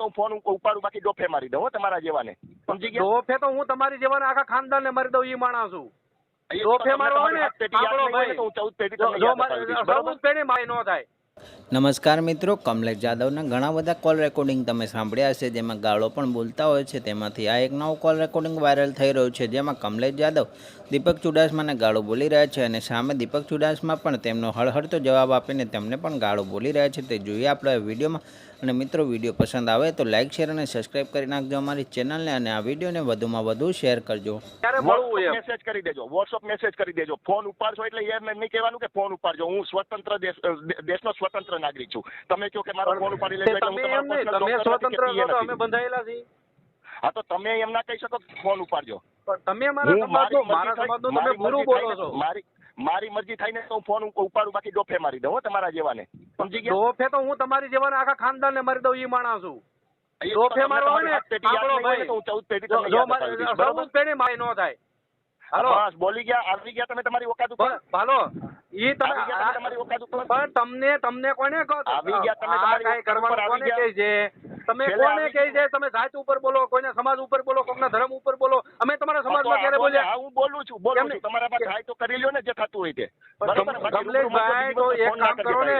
તો હું ફોન ઉપાડું બાકી ડોફે મારી દઉં હો તમારા જેવાને. સમજી ગયા? ડોફે તો હું તમારી જેવાને આખા ખાનદાનને મારી દઉં એ માણસ છું ડોફે હોય ને આપણો ને ભાઈ. તો હું ચૌદ? ચૌદ પેઢી માય નો થાય. નમસ્કાર મિત્રો કમલેશ જાદવના ઘણા બધા કોલ રેકોર્ડિંગ તમે સાંભળ્યા હશે જેમાં ગાળો પણ બોલતા હોય છે. તેમાંથી આ એક નવો કોલ રેકોર્ડિંગ વાયરલ થઈ રહ્યું છે જેમાં કમલેશ જાદવ દીપક ચુડાસમાને ગાળો બોલી રહ્યા છે અને સામે દીપક ચુડાસમા પણ તેમનો હળહળતો જવાબ આપીને તેમને પણ ગાળો બોલી રહ્યા છે. તે જોઈએ આપણે આ વિડીયોમાં અને મિત્રો વીડિયો પસંદ આવે તો લાઇક શેર અને સબસ્ક્રાઇબ કરી નાખજો અમારી ચેનલને અને આ વિડીયોને વધુમાં વધુ શેર કરજો. મેસેજ કરી દેજો. વોટ્સઅપ મેસેજ કરી દેજો. ફોન ઉપાડશો એટલે એમ નહીં કહેવાનું કે ફોન ઉપાડજો. હું સ્વતંત્ર દેશનો સ્વતંત્ર નાગરિક છું. તમે કહો કે મારો ફોન ઉપાડી લેજો એટલે હું તમે સ્વતંત્ર છો તો અમે બંધાયેલા છીએ. હા તો તમે એમ ના કહી શકો ફોન ઉપાડજો. પણ તમે મારા સમાજનો મારા સમાજનો તમે બુરું બોલો છો. મારી મારી મરજી થાય ને તો હું ફોન ઉપાડું બાકી ડોફે મારી દઉં તમારા જેવાને. સમજી ગયા? ડોફે તો હું તમારી જેવાને આખા ખાનદાનને મારી દઉં એ માણસ છું ડોફે મારવા હોય ને આપણો ને ભાઈ. તો હું ચૌદ બરોબર? ચૌદ પેઢી માય નો થાય. હાલો. બસ બોલી ગયા આવી ગયા તમે તમારી ઓકાત ઉપર? હાલો. ઈ તમે તમારી ઓકાત ઉપર? પણ તમને તમને કોને કહો? આવી ગયા તમે તમારી કરવાનું કોને કહે છે? તમે કોને કહે છે? તમે જાત ઉપર બોલો કોઈને સમાજ ઉપર બોલો કોઈના ધર્મ ઉપર બોલો. અમે તમારા સમાજમાં ક્યારે બોલ્યા? હું બોલું છું. બોલું છું? તમારા પાસે થાય તો કરી લ્યો ને જે થતું હોય તે. કમલેશભાઈ તો એક કામ કરો ને.